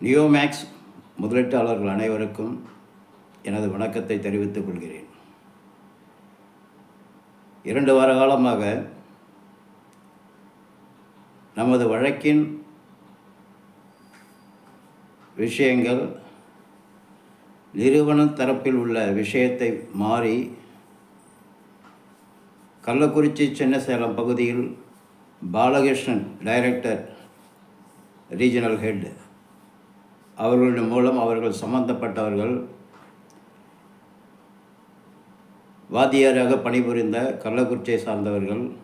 நியோமேக்ஸ் முதலீட்டாளர்கள் அனைவருக்கும் எனது வணக்கத்தை தெரிவித்துக் கொள்கிறேன். இரண்டு வார காலமாக நமது வழக்கின் விஷயங்கள் நிறுவன தரப்பில் உள்ள விஷயத்தை மாறி கள்ளக்குறிச்சி சின்னசேலம் பகுதியில் பாலகிருஷ்ணன் டைரக்டர் ரீஜனல் ஹெட் அவர்களின் மூலம் அவர்கள் சம்பந்தப்பட்டவர்கள் வாத்தியாராக பணிபுரிந்த கள்ளக்குறிச்சியை சார்ந்தவர்கள்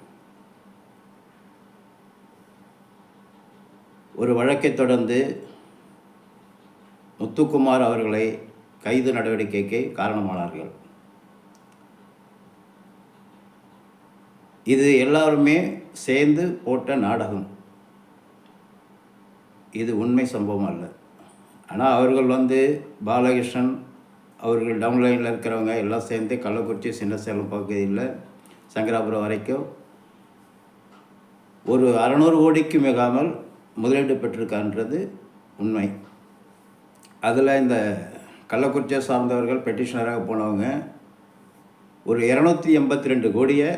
ஒரு வழக்கைத் தொடர்ந்து முத்துக்குமார் அவர்களை கைது நடவடிக்கைக்கு காரணமானார்கள். இது எல்லாருமே சேர்ந்து போட்ட நாடகம். இது உண்மை சம்பவம் அல்ல. ஆனால் அவர்கள் வந்து பாலகிருஷ்ணன் அவர்கள் டவுன்லைனில் இருக்கிறவங்க எல்லாம் சேர்ந்து கள்ளக்குறிச்சி சின்ன சேலம் பகுதியில் சங்கராபுரம் வரைக்கும் ஒரு அறநூறு கோடிக்கு மிகாமல் முதலீடு பெற்றிருக்கான்றது உண்மை. அதில் இந்த கள்ளக்குறிச்சியை சார்ந்தவர்கள் பெட்டிஷனராக போனவங்க ஒரு இரநூத்தி எண்பத்தி ரெண்டு கோடியை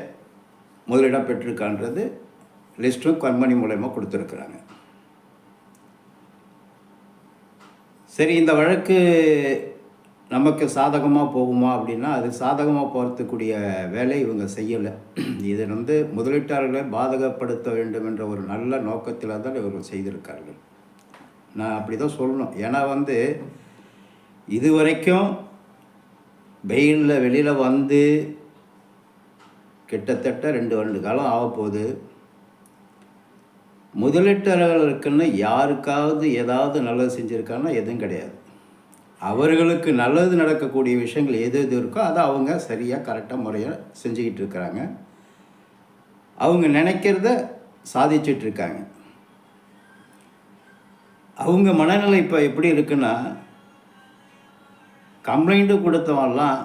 முதலீடாக பெற்றிருக்கான்றது லிஸ்ட்டும் கம்பெனி மூலயமா கொடுத்துருக்குறாங்க. சரி இந்த வழக்கு நமக்கு சாதகமாக போகுமா அப்படின்னா அது சாதகமாக போகிறதுக்கூடிய வேலை இவங்க செய்யலை. இது வந்து முதலீட்டாளர்களை பாதகப்படுத்த வேண்டும் என்ற ஒரு நல்ல நோக்கத்தில் தான் இவர்கள் செய்திருக்கார்கள். நான் அப்படி தான் சொல்லணும். ஏன்னா வந்து இது வரைக்கும் வெயிலில் வெளியில் வந்து கிட்டத்தட்ட ரெண்டு வருட காலம் ஆகப்போகுது. முதலீட்டாளர்களுக்குன்னு யாருக்காவது ஏதாவது நல்லது செஞ்சுருக்காங்கன்னா எதுவும் கிடையாது. அவர்களுக்கு நல்லது நடக்கக்கூடிய விஷயங்கள் எது எது இருக்கோ அதை அவங்க சரியாக கரெக்டாக முறையாக செஞ்சுக்கிட்டு இருக்கிறாங்க. அவங்க நினைக்கிறத சாதிச்சிட்டு இருக்காங்க. அவங்க மனநிலை இப்போ எப்படி இருக்குன்னா கம்ப்ளைண்ட்டு கொடுத்தவன்லாம்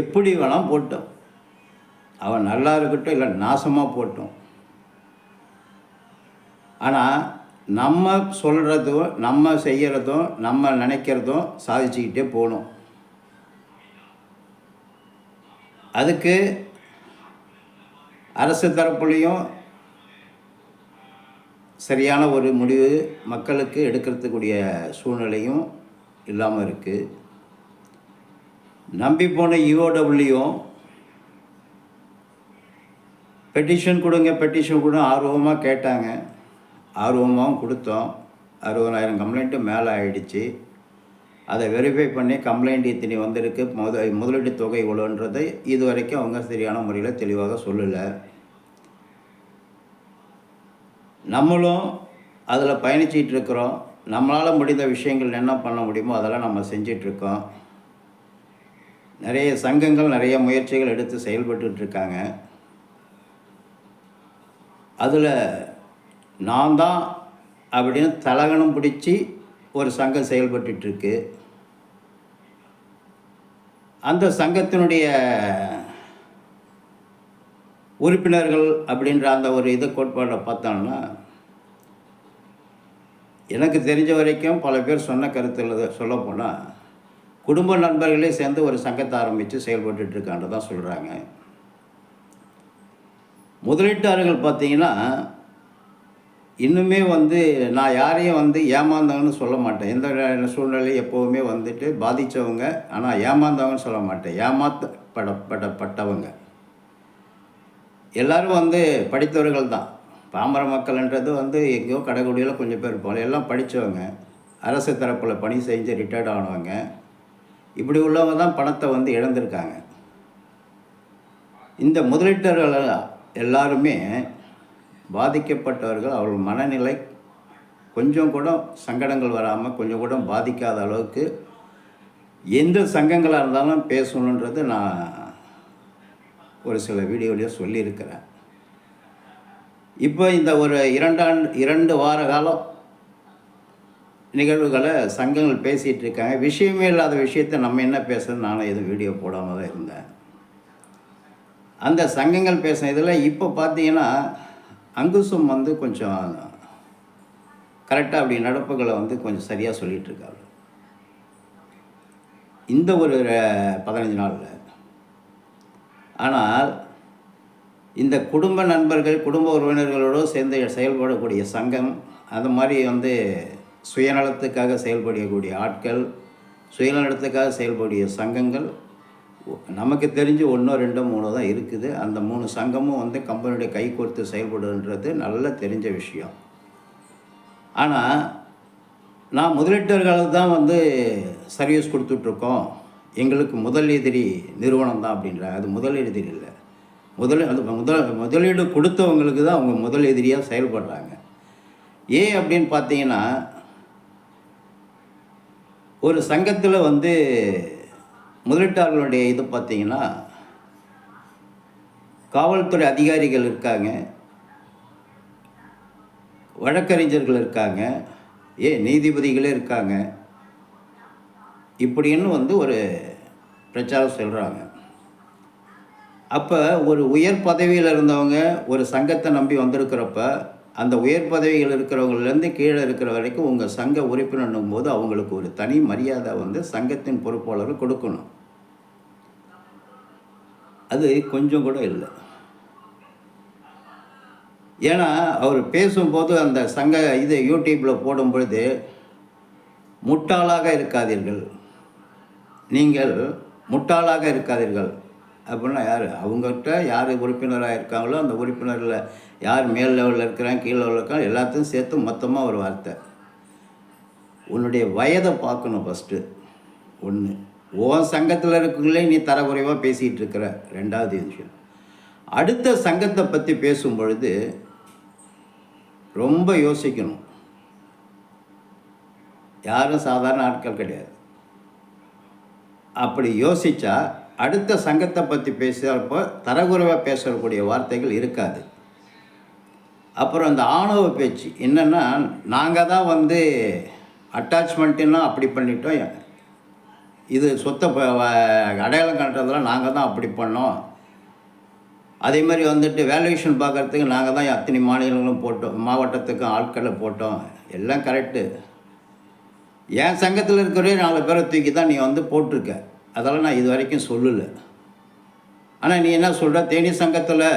எப்படி வேணால் போட்டோம். அவன் நல்லா இருக்கட்டும் இல்லை நாசமாக போட்டோம். ஆனால் நம்ம சொல்கிறதும் நம்ம செய்கிறதும் நம்ம நினைக்கிறதும் சாதிச்சுக்கிட்டே போகணும். அதுக்கு அரசு தரப்புலையும் சரியான ஒரு முடிவு மக்களுக்கு எடுக்கிறதுக்குரிய சூழ்நிலையும் இல்லாமல் இருக்குது நம்பி போன E பெட்டிஷன் கொடுங்க பெட்டிஷன் கொடுங்க ஆர்வமாக கேட்டாங்க. ஆர்வமாகவும் கொடுத்தோம். அறுபதாயிரம் கம்ப்ளைண்ட்டு மேலே ஆயிடுச்சு. அதை வெரிஃபை பண்ணி கம்ப்ளைண்ட் இத்தினி வந்திருக்கு. முத முதலீட்டு தொகை இவ்வளோன்றது இது வரைக்கும் அவங்க சரியான முறையில் தெளிவாக சொல்லலை. நம்மளும் அதில் பயணிச்சிட்டு இருக்கிறோம். நம்மளால் முடிந்த விஷயங்கள் என்ன பண்ண முடியுமோ அதெல்லாம் நம்ம செஞ்சிட்ருக்கோம் நிறைய சங்கங்கள் நிறைய முயற்சிகள் எடுத்து செயல்பட்டுருக்காங்க அதில் நான் தான் அப்படின்னு தலகணம் பிடிச்சி ஒரு சங்கம் செயல்பட்டுருக்கு அந்த சங்கத்தினுடைய உறுப்பினர்கள் அப்படின்ற அந்த ஒரு இது கோட்பாடை பார்த்தோம்னா எனக்கு தெரிஞ்ச வரைக்கும் பல பேர் சொன்ன கருத்தில் சொல்லப்போனால் குடும்ப நண்பர்களே சேர்ந்து ஒரு சங்கத்தை ஆரம்பித்து செயல்பட்டுருக்கான்னு தான் சொல்கிறாங்க முதலீட்டாளர்கள் பார்த்தீங்கன்னா இன்னுமே வந்து நான் யாரையும் வந்து ஏமாந்தவங்கன்னு சொல்ல மாட்டேன். எந்த சூழ்நிலையும் எப்போவுமே வந்துட்டு பாதித்தவங்க ஆனால் ஏமாந்தவங்கன்னு சொல்ல மாட்டேன். ஏமாத்தப்படப்படப்பட்டவங்க. எல்லாரும் வந்து படித்தவர்கள் தான். பாமர மக்கள்ன்றது வந்து எங்கேயோ கடைக்குடியில் கொஞ்சம் பேர் இருப்பாங்க. எல்லாம் படித்தவங்க அரசு தரப்பில் பணி செஞ்சு ரிட்டையர்ட் ஆனவங்க. இப்படி உள்ளவங்க தான் பணத்தை வந்து இழந்திருக்காங்க. இந்த முதலீட்டர்கள் எல்லாருமே பாதிக்கப்பட்டவர்கள் அவர்கள் மனநிலை கொஞ்சம் கூட சங்கடங்கள் வராமல் கொஞ்சம் கூட பாதிக்காத அளவுக்கு எந்த சங்கங்களாக இருந்தாலும் பேசணுன்றது நான் ஒரு சில வீடியோலேயே சொல்லியிருக்கிறேன். இப்போ இந்த ஒரு இரண்டாண்டு இரண்டு வார காலம் நிகழ்வுகளை சங்கங்கள் பேசிகிட்டு இருக்காங்க. விஷயமே இல்லாத விஷயத்தை நம்ம என்ன பேசுறது நானும் எதுவும் வீடியோ போடாமல் தான் இருந்தேன். அந்த சங்கங்கள் பேசின இதில் இப்போ பார்த்தீங்கன்னா அங்குசம் வந்து கொஞ்சம் கரெக்டாக அப்படி நடப்புகளை வந்து கொஞ்சம் சரியாக சொல்லிகிட்ருக்காள் இந்த ஒரு பதினஞ்சு நாளில். ஆனால் இந்த குடும்ப நண்பர்கள் குடும்ப உறவினர்களோடு சேர்ந்து செயல்படக்கூடிய சங்கம் அந்த மாதிரி வந்து சுயநலத்துக்காக செயல்படக்கூடிய ஆட்கள் சுயநலத்துக்காக செயல்படக்கூடிய சங்கங்கள் நமக்கு தெரிஞ்சு ஒன்றோ ரெண்டோ மூணோ தான் இருக்குது. அந்த மூணு சங்கமும் வந்து கம்பெனியுடைய கை கோர்த்து செயல்படுன்றது நல்ல தெரிஞ்ச விஷயம். ஆனால் நான் முதலீட்டர்களுக்கு தான் வந்து சர்வீஸ் கொடுத்துட்ருக்கோம். எங்களுக்கு முதல் எதிரி நிறுவனம் தான் அப்படின்ற அது முதல் எதிரி இல்லை. முதல் அது முதல் முதலீடு கொடுத்தவங்களுக்கு தான் அவங்க முதல் எதிரியாக செயல்படுறாங்க. ஏன் அப்படின்னு பார்த்தீங்கன்னா ஒரு சங்கத்தில் வந்து முதலீட்டாளர்களுடைய இது பார்த்தீங்கன்னா காவல்துறை அதிகாரிகள் இருக்காங்க. வழக்கறிஞர்கள் இருக்காங்க. ஏ நீதிபதிகளே இருக்காங்க. இப்படின்னு வந்து ஒரு பிரச்சாரம் சொல்கிறாங்க அப்போ ஒரு உயர் பதவியில் இருந்தவங்க ஒரு சங்கத்தை நம்பி வந்திருக்கிறப்ப அந்த உயர் பதவியில் இருக்கிறவங்கலேருந்து கீழே இருக்கிற வரைக்கும் உங்கள் சங்க உறுப்பினர்னும் போது அவங்களுக்கு ஒரு தனி மரியாதை வந்து சங்கத்தின் பொறுப்பாளர் கொடுக்கணும். அது கொஞ்சம் கூட இல்லை. ஏன்னா அவர் பேசும்போது அந்த சங்க இது யூடியூப்பில் போடும் பொழுது முட்டாளாக இருக்காதீர்கள். நீங்கள் முட்டாளாக இருக்காதீர்கள். அப்படின்னா யார்? அவங்ககிட்ட யார் உறுப்பினராக இருக்காங்களோ அந்த உறுப்பினரில் யார் மேல் லெவலில் இருக்கிறாங்க கீழ் லெவலில் இருக்காங்க எல்லாத்தையும் சேர்த்து மொத்தமாக ஒரு வார்த்தை. உன்னுடைய வயதை பார்க்கணும் ஃபஸ்ட்டு ஒன்று உன் சங்கத்தில் இருக்கவங்களே நீ தரக்குறைவாக பேசிகிட்டு இருக்கிற ரெண்டாவது விஷயம். அடுத்த சங்கத்தை பற்றி பேசும் பொழுது ரொம்ப யோசிக்கணும். யாரும் சாதாரண ஆட்கள் கிடையாது. அப்படி யோசித்தா அடுத்த சங்கத்தை பற்றி பேசுகிறப்போ தரக்குறைவாக பேசக்கூடிய வார்த்தைகள் இருக்காது. அப்புறம் இந்த ஆணவ பேச்சு என்னென்னா நாங்கள் தான் வந்து அட்டாச்மெண்ட்டுன்னா அப்படி பண்ணிட்டோம். இது சொத்தை அடையாளம் காட்டுறதெல்லாம் நாங்கள் தான் அப்படி பண்ணோம். அதே மாதிரி வந்துட்டு வேல்யூஷன் பார்க்குறதுக்கு நாங்கள் தான் அத்தனை மாநிலங்களும் போட்டோம். மாவட்டத்துக்கும் ஆட்களை போட்டோம். எல்லாம் கரெக்டு என் சங்கத்தில் இருக்கிறவரையும் நாலு பேரை தூக்கி தான் நீ வந்து போட்டிருக்க. அதெல்லாம் நான் இது வரைக்கும் சொல்லலை. ஆனால் நீ என்ன சொல்கிற தேனி சங்கத்தில்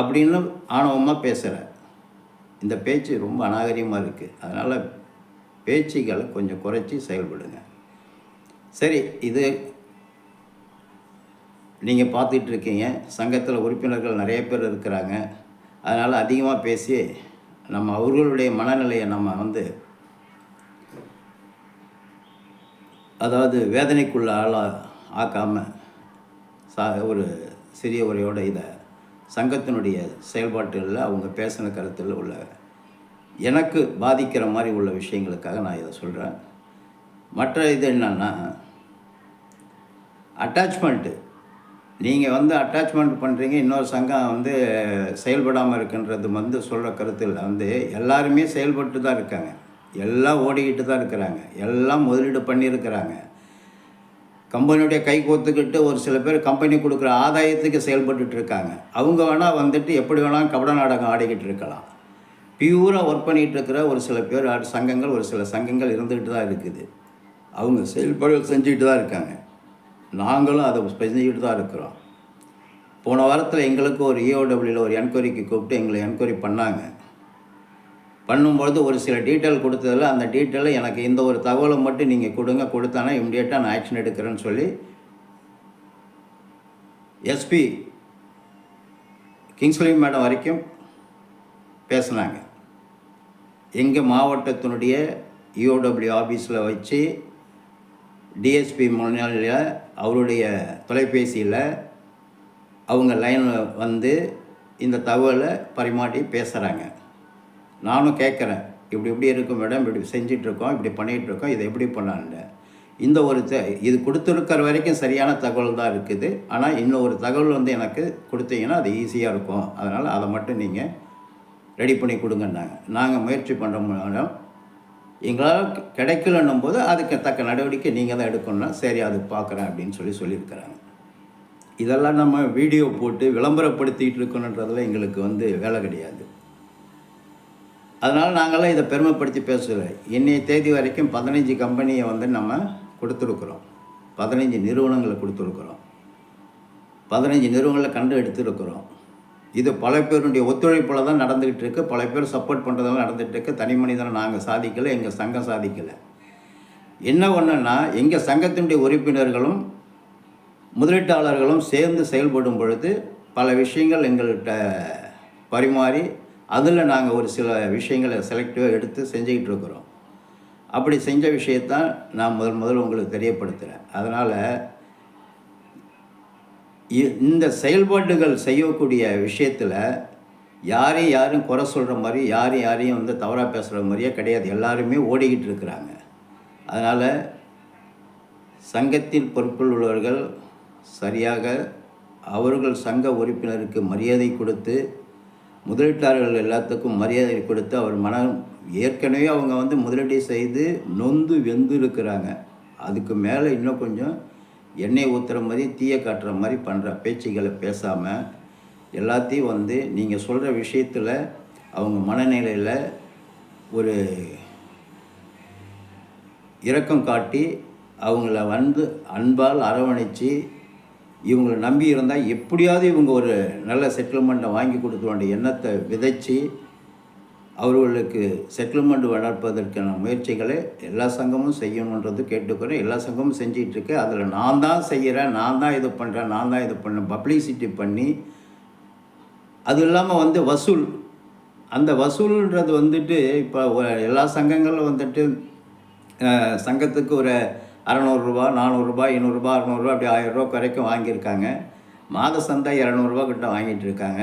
அப்படின்னு ஆணவமாக பேசுகிற இந்த பேச்சு ரொம்ப அநாகரியமாக இருக்குது அதனால் பேச்சுகளை கொஞ்சம் குறைச்சி செயல்படுங்க. சரி இது நீங்கள் பார்த்துட்டு இருக்கீங்க சங்கத்தில் உறுப்பினர்கள் நிறைய பேர் இருக்கிறாங்க. அதனால் அதிகமாக பேசி நம்ம அவர்களுடைய மனநிலையை நம்ம வந்து அதாவது வேதனைக்குள்ள ஆளா ஆக்காமல் சா ஒரு சிறிய உரையோட இதை சங்கத்தினுடைய செயல்பாட்டுகளில் அவங்க பேசின கருத்தில் உள்ள எனக்கு பாதிக்கிற மாதிரி உள்ள விஷயங்களுக்காக நான் இதை சொல்கிறேன் மற்ற இது என்னென்னா அட்டாச்மெண்ட்டு நீங்கள் வந்து அட்டாச்மெண்ட் பண்ணுறீங்க இன்னொரு சங்கம் வந்து செயல்படாமல் இருக்குன்றது வந்து சொல்கிற கருத்தில் வந்து எல்லாருமே செயல்பட்டு தான் இருக்காங்க. எல்லாம் ஓடிக்கிட்டு தான் இருக்கிறாங்க. எல்லாம் முதலீடு பண்ணியிருக்கிறாங்க. கம்பெனியுடைய கை கோத்துக்கிட்டு ஒரு சில பேர் கம்பெனி கொடுக்குற ஆதாயத்துக்கு செயல்பட்டுட்டு இருக்காங்க. அவங்க வேணால் வந்துட்டு எப்படி வேணாலும் கபட நாடகம் ஆடிக்கிட்டு இருக்கலாம். பியூராக ஒர்க் பண்ணிகிட்டு இருக்கிற ஒரு சில பேர் சங்கங்கள் ஒரு சில சங்கங்கள் இருந்துக்கிட்டு தான் இருக்குது. அவங்க செயல்பாடுகள் செஞ்சுக்கிட்டு தான் இருக்காங்க. நாங்களும் அதை செஞ்சுக்கிட்டு தான் இருக்கிறோம். போன வாரத்தில் எங்களுக்கு ஒரு இஓடபிள்யூவில் ஒரு என்கொயரிக்கு கூப்பிட்டு எங்களை என்கொயரி பண்ணாங்க. பண்ணும்பொழுது ஒரு சில டீட்டெயில் கொடுத்ததில் அந்த டீட்டெயிலில் எனக்கு இந்த ஒரு தகவலை மட்டும் நீங்கள் கொடுங்க கொடுத்தானா இம்மிடியேட்டாக நான் ஆக்ஷன் எடுக்கிறேன்னு சொல்லி எஸ்பி கிங்ஸ்லி மேடம் வரைக்கும் பேசுனாங்க. எங்கள் மாவட்டத்தினுடைய இஓடபிள்யூ ஆஃபீஸில் வச்சு டிஎஸ்பி முன்னாடியில் அவருடைய தொலைபேசியில் அவங்க லைனில் வந்து இந்த தகவலை பரிமாற்றி பேசுகிறாங்க நானும் கேட்குறேன் இப்படி இப்படி இருக்கும் மேடம் இப்படி செஞ்சிட்ருக்கோம் இப்படி பண்ணிகிட்ருக்கோம் இதை எப்படி பண்ணலான்னு இந்த ஒரு த இது கொடுத்துருக்கிற வரைக்கும் சரியான தகவல் தான் இருக்குது. ஆனால் இன்னும் ஒரு தகவல் வந்து எனக்கு கொடுத்தீங்கன்னா அது ஈஸியாக இருக்கும். அதனால் அதை மட்டும் நீங்கள் ரெடி பண்ணி கொடுங்கன்னாங்க. நாங்கள் முயற்சி பண்ணுறோம் மேடம். எங்களால் கிடைக்கலன்னும் போது அதுக்கு தக்க நடவடிக்கை நீங்கள் தான் எடுக்கணும்னா சரி அது பார்க்குறேன் அப்படின்னு சொல்லி சொல்லியிருக்கிறாங்க. இதெல்லாம் நம்ம வீடியோ போட்டு விளம்பரப்படுத்திகிட்டு இருக்கணுன்றதில் எங்களுக்கு வந்து வேலை கிடையாது. அதனால் நாங்களாம் இதை பெருமைப்படுத்தி பேசலை. இன்றைய தேதி வரைக்கும் பதினஞ்சு கம்பெனியை வந்து நம்ம கொடுத்துருக்குறோம். பதினஞ்சு நிறுவனங்களை கொடுத்துருக்குறோம். பதினஞ்சு நிறுவனங்களை கண்டு எடுத்துருக்குறோம். இது பல பேருடைய ஒத்துழைப்பில் தான் நடந்துக்கிட்டு இருக்கு பல பேர் சப்போர்ட் பண்ணுறதெல்லாம் நடந்துகிட்டுருக்கு. தனி மனிதனை நாங்கள் சாதிக்கலை எங்கள் சங்கம் சாதிக்கலை. என்ன ஒன்றுன்னா எங்கள் சங்கத்தினுடைய உறுப்பினர்களும் முதலீட்டாளர்களும் சேர்ந்து செயல்படும் பொழுது பல விஷயங்கள் எங்கள்கிட்ட பரிமாறி அதில் நாங்கள் ஒரு சில விஷயங்களை செலக்டிவாக எடுத்து செஞ்சுக்கிட்டு இருக்கிறோம். அப்படி செஞ்ச விஷயத்தான் நான் முதல் முதல் உங்களுக்கு தெரியப்படுத்துகிறேன் அதனால் இந்த செயல்பாடுகள் செய்யக்கூடிய விஷயத்தில் யாரையும் யாரும் குறை சொல்கிற மாதிரி யாரும் யாரையும் வந்து தவறாக பேசுகிற மாதிரியே கிடையாது. எல்லாருமே ஓடிக்கிட்டு இருக்கிறாங்க. அதனால் சங்கத்தின் பொறுப்பில் உள்ளவர்கள் சரியாக அவர்கள் சங்க உறுப்பினருக்கு மரியாதை கொடுத்து முதலீட்டாளர்கள் எல்லாத்துக்கும் மரியாதை கொடுத்து அவர் மனம் ஏற்கனவே அவங்க வந்து முதலீடு செய்து நொந்து வெந்து இருக்கிறாங்க. அதுக்கு மேலே இன்னும் கொஞ்சம் எண்ணெய் ஊற்றுற மாதிரி தீயை காட்டுற மாதிரி பண்ணுற பேச்சுகளை பேசாமல் எல்லாத்தையும் வந்து நீங்கள் சொல்கிற விஷயத்தில் அவங்க மனநிலையில் ஒரு இரக்கம் காட்டி அவங்கள வந்து அன்பால் அரவணைச்சு இவங்களை நம்பி இருந்தால் எப்படியாவது இவங்க ஒரு நல்ல செட்டில்மெண்ட்டை வாங்கி கொடுத்துருவாண்ட எண்ணத்தை விதைச்சி அவர்களுக்கு செட்டில்மெண்ட் வளர்ப்பதற்கான முயற்சிகளை எல்லா சங்கமும் செய்யணுன்றது கேட்டுக்கிறேன் எல்லா சங்கமும் செஞ்சிகிட்ருக்கு அதில் நான் தான் செய்கிறேன் நான் தான் இது பண்ணுறேன் நான் தான் இது பண்ணேன் பப்ளிசிட்டி பண்ணி அது இல்லாமல் வந்து வசூல். அந்த வசூல்ன்றது வந்துட்டு இப்போ எல்லா சங்கங்களும் வந்துட்டு சங்கத்துக்கு ஒரு அறநூறுரூபா நானூறுரூபா ஐநூறுரூபா அறநூறுரூவா அப்படி ஆயிரரூபா வரைக்கும் வாங்கியிருக்காங்க. மாத சந்தா இரநூறுபா கிட்ட வாங்கிட்டு இருக்காங்க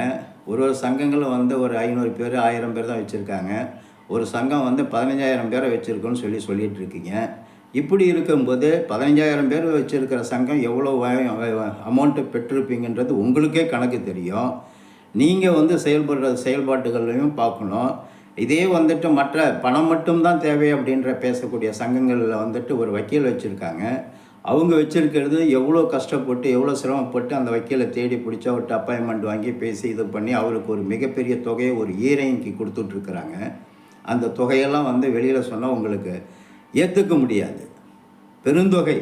ஒரு ஒரு சங்கங்களும் வந்து ஒரு ஐநூறு பேர் ஆயிரம் பேர் தான் வச்சுருக்காங்க. ஒரு சங்கம் வந்து பதினஞ்சாயிரம் பேரை வச்சுருக்கோன்னு சொல்லி சொல்லிகிட்டு இருக்கீங்க இப்படி இருக்கும்போது பதினஞ்சாயிரம் பேர் வச்சுருக்கிற சங்கம் எவ்வளோ அமௌண்ட்டு பெற்றிருப்பீங்கன்றது உங்களுக்கே கணக்கு தெரியும். நீங்கள் வந்து செயல்படுற செயல்பாட்டுகளையும் பார்க்கணும். இதே வந்துட்டு மற்ற பணம் மட்டும்தான் தேவை அப்படின்ற பேசக்கூடிய சங்கங்களில் வந்துட்டு ஒரு வக்கீல் வச்சுருக்காங்க. அவங்க வச்சுருக்கிறது எவ்வளோ கஷ்டப்பட்டு எவ்வளோ சிரமப்பட்டு அந்த வக்கீலை தேடி பிடிச்சி அவர்கிட்ட அப்பாயின்மெண்ட் வாங்கி பேசி இது பண்ணி அவருக்கு ஒரு மிகப்பெரிய தொகையை ஒரு ஈரைக்கு கொடுத்துட்ருக்குறாங்க. அந்த தொகையெல்லாம் வந்து வெளியில் சொன்னால் உங்களுக்கு ஏற்றுக்க முடியாது. பெருந்தொகை.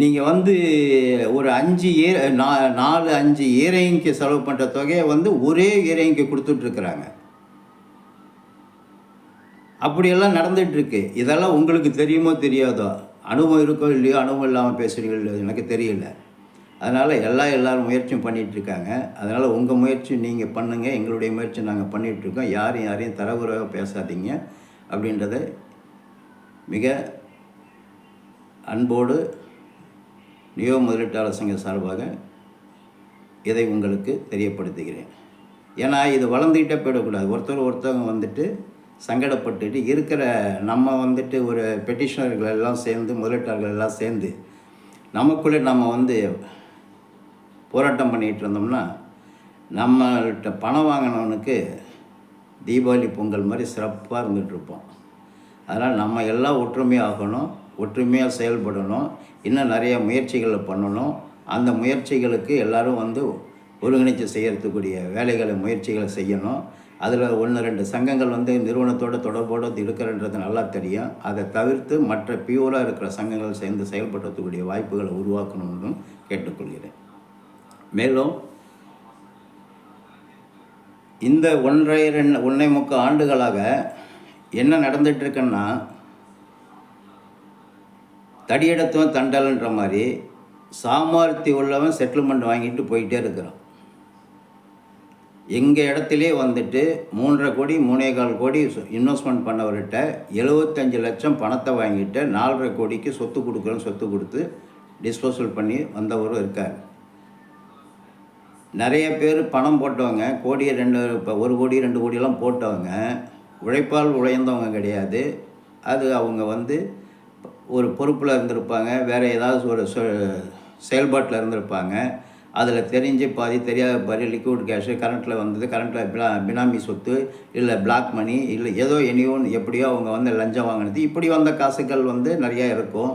நீங்கள் வந்து ஒரு அஞ்சு ஏ நா நாலு அஞ்சு ஈரைக்கு செலவு பண்ணுற தொகையை வந்து ஒரே ஈரைக்கு கொடுத்துட்ருக்குறாங்க. அப்படியெல்லாம் நடந்துகிட்ருக்கு இதெல்லாம் உங்களுக்கு தெரியுமோ தெரியாதோ? அனுபவம் இருக்கோ இல்லையோ அனுபவம் இல்லாமல் பேசுகிறீங்களோ எனக்கு தெரியல. அதனால் எல்லா எல்லோரும் முயற்சியும் பண்ணிகிட்ருக்காங்க அதனால் உங்கள் முயற்சி நீங்கள் பண்ணுங்கள் எங்களுடைய முயற்சி நாங்கள் பண்ணிகிட்ருக்கோம் இருக்கோம் யாரும் யாரையும் தரகுறையாக பேசாதீங்க. அப்படின்றத மிக அன்போடு நியோ முதலீட்டாளர் சங்க சார்பாக இதை உங்களுக்கு தெரியப்படுத்துகிறேன். ஏன்னா இது வளர்ந்துக்கிட்டே போயிடக்கூடாது. ஒருத்தர் ஒருத்தவங்க வந்துட்டு சங்கடப்பட்டுட்டு இருக்கிற நம்ம வந்துட்டு ஒரு பெட்டிஷனர்கள் எல்லாம் சேர்ந்து முதலீட்டாளர்கள் எல்லாம் சேர்ந்து நமக்குள்ளே நம்ம வந்து போராட்டம் பண்ணிகிட்டு இருந்தோம்னா நம்மள்கிட்ட பணம் வாங்கினவனுக்கு தீபாவளி பொங்கல் மாதிரி சிறப்பாக இருந்துகிட்ருப்போம் அதனால் நம்ம எல்லாம் ஒற்றுமையாகணும் ஒற்றுமையாக செயல்படணும் இன்னும் நிறைய முயற்சிகளை பண்ணணும். அந்த முயற்சிகளுக்கு எல்லாரும் வந்து ஒருங்கிணைச்சு செய்யறதுக்குரிய வேலைகளை முயற்சிகளை செய்யணும். அதில் ஒன்று ரெண்டு சங்கங்கள் வந்து நிறுவனத்தோட தொடர்போடு இருக்கிறன்றது நல்லா தெரியும். அதை தவிர்த்து மற்ற பியூராக இருக்கிற சங்கங்கள் சேர்ந்து செயல்படுறதுக்கூடிய வாய்ப்புகளை உருவாக்கணும்னு கேட்டுக்கொள்கிறேன். மேலும் இந்த ஒன்றரை ரெண்டு ஒன்றை முக்கால் ஆண்டுகளாக என்ன நடந்துட்டுருக்குன்னா தடியெடுத்தவன் தண்டல்ன்ற மாதிரி சாமர்த்தி உள்ளவன் செட்டில்மெண்ட் வாங்கிட்டு போயிட்டே இருக்கிறான். எங்கள் இடத்துலே வந்துட்டு மூன்றரை கோடி மூணே கால் கோடி இன்வெஸ்ட்மெண்ட் பண்ணவர்கிட்ட எழுபத்தஞ்சு லட்சம் பணத்தை வாங்கிட்டு நாலரை கோடிக்கு சொத்து கொடுக்குறோன்னு சொத்து கொடுத்து டிஸ்போசல் பண்ணி வந்தவரும் இருக்கார். நிறைய பேர் பணம் போட்டவங்க கோடியை ரெண்டு இப்போ ஒரு கோடி ரெண்டு கோடியெல்லாம் போட்டவங்க உழைப்பால் உழைந்தவங்க கிடையாது. அது அவங்க வந்து ஒரு பொறுப்பில் இருந்திருப்பாங்க வேறு ஏதாவது ஒரு செயல்பாட்டில் இருந்திருப்பாங்க. அதில் தெரிஞ்சு பாதி தெரியாத பாதி லிக்விட் கேஷு கரண்ட்டில் வந்தது. கரண்ட்டில் பினா பினாமி சொத்து இல்லை பிளாக் மணி இல்லை ஏதோ எனியோ எப்படியோ அவங்க வந்து லஞ்சம் வாங்கினது. இப்படி வந்த காசுகள் வந்து நிறையா இருக்கும்.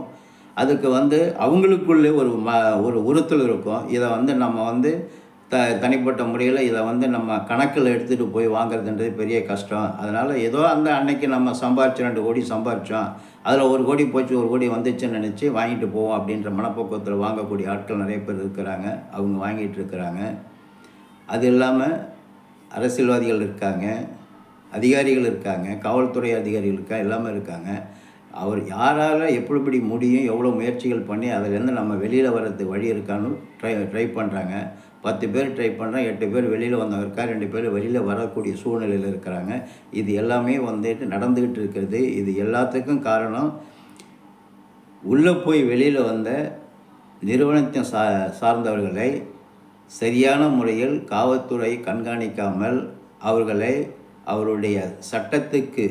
அதுக்கு வந்து அவங்களுக்குள்ளே ஒரு ம ஒரு உறுத்தல் இருக்கும். இதை வந்து நம்ம வந்து த தனிப்பட்ட முறையில் இதை வந்து நம்ம கணக்கில் எடுத்துகிட்டு போய் வாங்குறதுன்றது பெரிய கஷ்டம். அதனால் ஏதோ அந்த அன்னைக்கு நம்ம சம்பாரிச்சு ரெண்டு கோடி சம்பாரித்தோம் அதில் ஒரு கோடி போச்சு ஒரு கோடி வந்துச்சுன்னு நினச்சி வாங்கிட்டு போவோம் அப்படின்ற மனப்போக்கத்தில் வாங்கக்கூடிய ஆட்கள் நிறைய பேர் இருக்கிறாங்க. அவங்க வாங்கிட்டு இருக்கிறாங்க. அது இல்லாமல் அரசியல்வாதிகள் இருக்காங்க அதிகாரிகள் இருக்காங்க காவல்துறை அதிகாரிகள் இருக்கா எல்லாமே இருக்காங்க. அவர் யாரால் எப்படி எப்படி முடியும் எவ்வளோ முயற்சிகள் பண்ணி அதிலேருந்து நம்ம வெளியில் வர்றதுக்கு வழி இருக்கான்னு ட்ரை ட்ரை பண்ணுறாங்க பத்து பேர் ட்ரை பண்ணுறோம் எட்டு பேர் வெளியில் வந்தவங்க இருக்கா ரெண்டு பேர் வெளியில் வரக்கூடிய சூழ்நிலையில் இருக்கிறாங்க. இது எல்லாமே வந்துட்டு நடந்துக்கிட்டு இருக்கிறது இது எல்லாத்துக்கும் காரணம் உள்ளே போய் வெளியில் வந்த நிறுவனத்தை சா சார்ந்தவர்களை சரியான முறையில் காவல்துறை கண்காணிக்காமல் அவர்களை அவருடைய சட்டத்துக்கு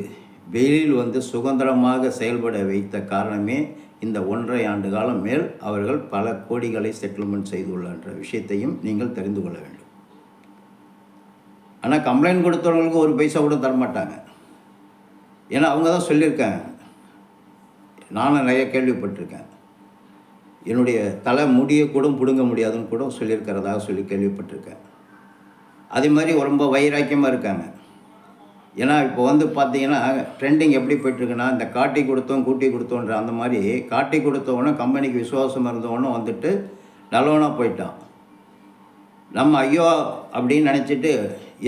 வெளியில் வந்து சுதந்திரமாக செயல்பட வைத்த காரணமே இந்த ஒன்றரை ஆண்டு காலம் மேல் அவர்கள் பல கோடிகளை செட்டில்மெண்ட் செய்துள்ளன்ற விஷயத்தையும் நீங்கள் தெரிந்து கொள்ள வேண்டும். ஆனால் கம்ப்ளைண்ட் கொடுத்தவங்களுக்கு ஒரு பைசா கூட தரமாட்டாங்க. ஏன்னா அவங்க தான் சொல்லியிருக்காங்க. நானும் நிறைய கேள்விப்பட்டிருக்கேன். என்னுடைய தலை முடியை கூட பிடுங்க முடியாதுன்னு கூட சொல்லியிருக்கிறதாக சொல்லி கேள்விப்பட்டிருக்கேன். அதே மாதிரி ரொம்ப வைராக்கியமாக இருக்காங்க. ஏன்னா இப்போ வந்து பார்த்தீங்கன்னா ட்ரெண்டிங் எப்படி போயிட்டுருக்குன்னா இந்த காட்டி கொடுத்தோம் கூட்டி கொடுத்தோன்ற அந்த மாதிரி காட்டி கொடுத்தவொன்னே கம்பெனிக்கு விசுவாசம் இருந்தவொன்னே வந்துட்டு நல்லவனாக போயிட்டான். நம்ம ஐயோ அப்படின்னு நினச்சிட்டு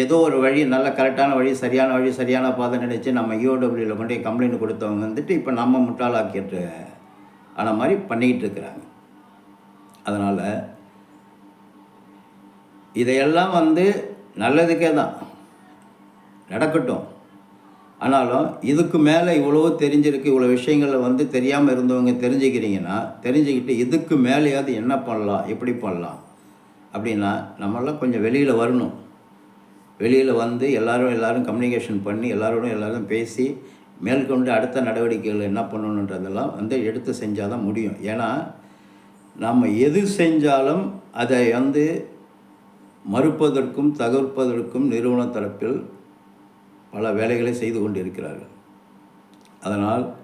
ஏதோ ஒரு வழி நல்ல கரெக்டான வழி சரியான வழி சரியான பாதை நினச்சி நம்ம ஐயோடபிள்யூவில் கொண்டு போய் கம்ப்ளைண்ட் கொடுத்தவங்க வந்துட்டு இப்போ நம்ம முட்டாளாக்கிட்டு ஆன மாதிரி பண்ணிக்கிட்டு இருக்கிறாங்க. அதனால் இதையெல்லாம் வந்து நல்லதுக்கே தான். நடக்கட்டும். ஆனாலும் இதுக்கு மேலே இவ்வளோ தெரிஞ்சிருக்கு இவ்வளோ விஷயங்களில் வந்து தெரியாமல் இருந்தவங்க தெரிஞ்சுக்கிறீங்கன்னா தெரிஞ்சுக்கிட்டு இதுக்கு மேலேயாவது என்ன பண்ணலாம் எப்படி பண்ணலாம்? அப்படின்னா நம்மளாம் கொஞ்சம் வெளியில் வரணும். வெளியில் வந்து எல்லோரும் எல்லோரும் கம்யூனிகேஷன் பண்ணி எல்லாரோடும் எல்லோரும் பேசி மேற்கொண்டு அடுத்த நடவடிக்கைகள் என்ன பண்ணணுன்றதெல்லாம் வந்து எடுத்து செஞ்சால் தான் முடியும். ஏன்னா நம்ம எது செஞ்சாலும் அதை வந்து மறுப்பதற்கும் தகர்ப்பதற்கும் நிறுவன தரப்பில் பல வேலைகளை செய்து கொண்டிருக்கிறார்கள். அதனால்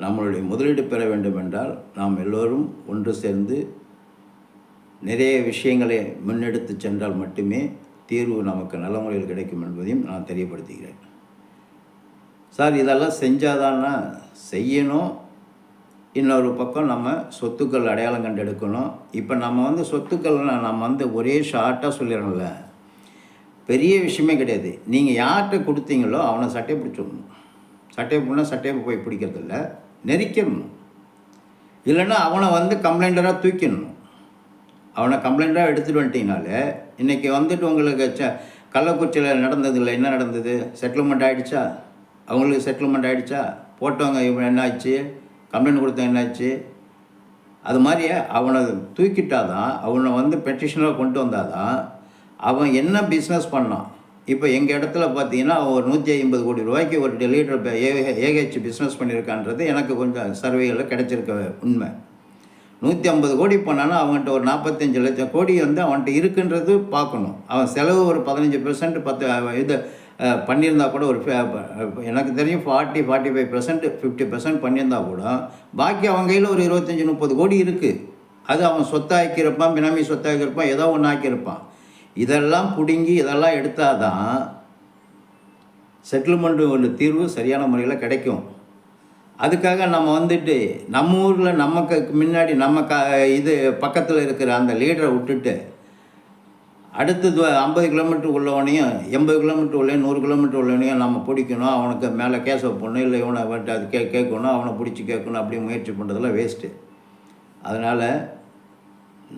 நம்மளுடைய முதலீடு பெற வேண்டும் என்றால் நாம் எல்லோரும் ஒன்று சேர்ந்து நிறைய விஷயங்களை முன்னெடுத்து சென்றால் மட்டுமே தீர்வு நமக்கு நல்ல முறையில் கிடைக்கும் என்பதையும் நான் தெரியப்படுத்துகிறேன். சார் இதெல்லாம் செஞ்சாதான்னா செய்யணும். இன்னொரு பக்கம் நம்ம சொத்துக்கள் அடையாளம் கண்டெடுக்கணும். இப்போ நம்ம வந்து சொத்துக்கள்னால் நம்ம வந்து ஒரே ஷார்ட்டாக சொல்லிடணும்ல. பெரிய விஷயமே கிடையாது. நீங்கள் யார்கிட்ட கொடுத்தீங்களோ அவனை சட்டையை பிடிச்சிடணும் சட்டையை பிடினா சட்டையை போய் பிடிக்கிறதில்ல. நெரிக்கணும். இல்லைன்னா அவனை வந்து கம்ப்ளைண்டராக தூக்கிடணும். அவனை கம்ப்ளைண்ட்டாக எடுத்துகிட்டு வந்துட்டீங்கனாலே இன்றைக்கி வந்துட்டு உங்களுக்கு ச கள்ளக்குறிச்சியில் நடந்ததில்லை என்ன நடந்தது? செட்டில்மெண்ட் ஆகிடுச்சா அவங்களுக்கு செட்டில்மெண்ட் ஆகிடுச்சா போட்டவங்க இவன் என்ன ஆச்சு? கம்ப்ளைண்ட் கொடுத்தவங்க என்னாச்சு அது மாதிரி அவனை தூக்கிட்டாதான் அவனை வந்து பெட்டிஷனாக கொண்டு வந்தாதான் அவன் என்ன பிஸ்னஸ் பண்ணான்? இப்போ எங்கள் இடத்துல பார்த்தீங்கன்னா அவன் ஒரு நூற்றி ஐம்பது கோடி ரூபாய்க்கு ஒரு லீடர் ஏஹெச் பிஸ்னஸ் பண்ணியிருக்கான்றது எனக்கு கொஞ்சம் சர்வேகளில் கிடச்சிருக்க உண்மை. நூற்றி ஐம்பது கோடி பண்ணானா அவன்கிட்ட ஒரு நாற்பத்தஞ்சு லட்சம் கோடி வந்து அவன்கிட்ட இருக்குன்றது பார்க்கணும் அவன் செலவு ஒரு பதினஞ்சு பெர்சன்ட் பத்து இது பண்ணியிருந்தா கூட ஒரு ஃபே- எனக்கு தெரியும் forty forty five percent fifty percent பண்ணியிருந்தா கூட பாக்கி அவன் கையில் ஒரு இருபத்தஞ்சி முப்பது கோடி இருக்குது அது அவன் சொத்தாக்கியிருப்பான் பினாமி சொத்தாக்கியிருப்பான் ஏதோ ஒன்று ஆக்கியிருப்பான். இதெல்லாம் பிடுங்கி இதெல்லாம் எடுத்தால் தான் செட்டில்மெண்ட்டு ஒரு தீர்வு சரியான முறையில் கிடைக்கும். அதுக்காக நம்ம வந்துட்டு நம்ம ஊரில் நமக்கு முன்னாடி நம்ம க இது பக்கத்தில் இருக்கிற அந்த லீடரை விட்டுட்டு அடுத்தது ஐம்பது கிலோமீட்டர் உள்ளவனையும் எண்பது கிலோமீட்டர் உள்ளே நூறு கிலோமீட்டர் உள்ளவனையும் நம்ம பிடிக்கணும். அவனுக்கு மேலே கேஸ் வைப்பணும் இல்லை இவனை வந்துட்டு அது கே கேட்கணும் அவனை பிடிச்சி கேட்கணும் அப்படி முயற்சி பண்ணுறதெல்லாம் வேஸ்ட்டு அதனால்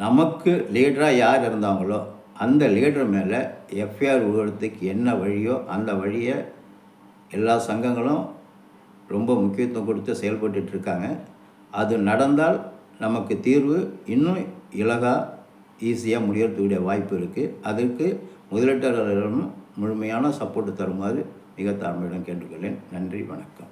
நமக்கு லீடராக யார் இருந்தாங்களோ அந்த லீடர் மேலே எஃப்ஐஆர் விடுறதுக்கு என்ன வழியோ அந்த வழியை எல்லா சங்கங்களும் ரொம்ப முக்கியத்துவம் கொடுத்து செயல்பட்டுருக்காங்க இருக்காங்க. அது நடந்தால் நமக்கு தீர்வு இன்னும் இலகா ஈஸியாக முடியறதுக்கூடிய வாய்ப்பு இருக்குது அதற்கு முதலீட்டாளர்களிடம் முழுமையான சப்போர்ட் தருமாறு மிக தாழ்மையிடம் கேட்டுக்கொள்ளேன் நன்றி வணக்கம்.